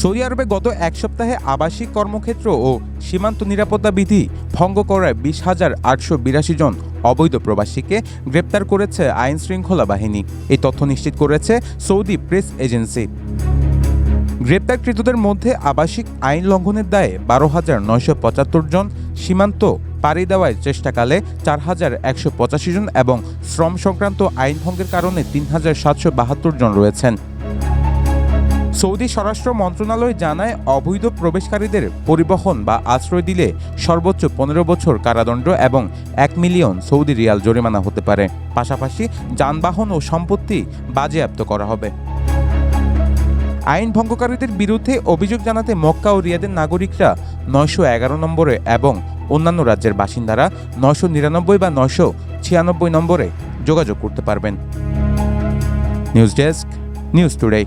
Saudi আরবে গত এক সপ্তাহে আবাসিক কর্মক্ষেত্র ও সীমান্ত নিরাপত্তা বিধি ভঙ্গ করায় বিশ হাজার আটশো বিরাশি জন অবৈধ প্রবাসীকে গ্রেপ্তার করেছে আইন শৃঙ্খলা বাহিনী। এই তথ্য নিশ্চিত করেছে সৌদি প্রেস এজেন্সি। গ্রেপ্তারকৃতদের মধ্যে আবাসিক আইন লঙ্ঘনের দায়ে বারো হাজার নয়শো পঁচাত্তর জন সীমান্ত পাড়ি দেওয়ার চেষ্টাকালে চার হাজার একশো পঁচাশি জন এবং শ্রম সংক্রান্ত আইন ভঙ্গের কারণে তিন হাজার সাতশো বাহাত্তর জন রয়েছেন। সৌদি স্বরাষ্ট্র মন্ত্রণালয় জানায়, অবৈধ প্রবেশকারীদের পরিবহন বা আশ্রয় দিলে সর্বোচ্চ পনেরো বছর কারাদণ্ড এবং এক মিলিয়ন সৌদি রিয়াল জরিমানা হতে পারে। পাশাপাশি যানবাহন ও সম্পত্তি বাজেয়াপ্ত করা হবে। আইন ভঙ্গকারীদের বিরুদ্ধে অভিযোগ জানাতে মক্কা ও রিয়াদের নাগরিকরা নয়শো এগারো নম্বরে এবং অন্যান্য রাজ্যের বাসিন্দারা নয়শো নিরানব্বই বা নয়শো ছিয়ানব্বই নম্বরে যোগাযোগ করতে পারবেন। News desk, news today.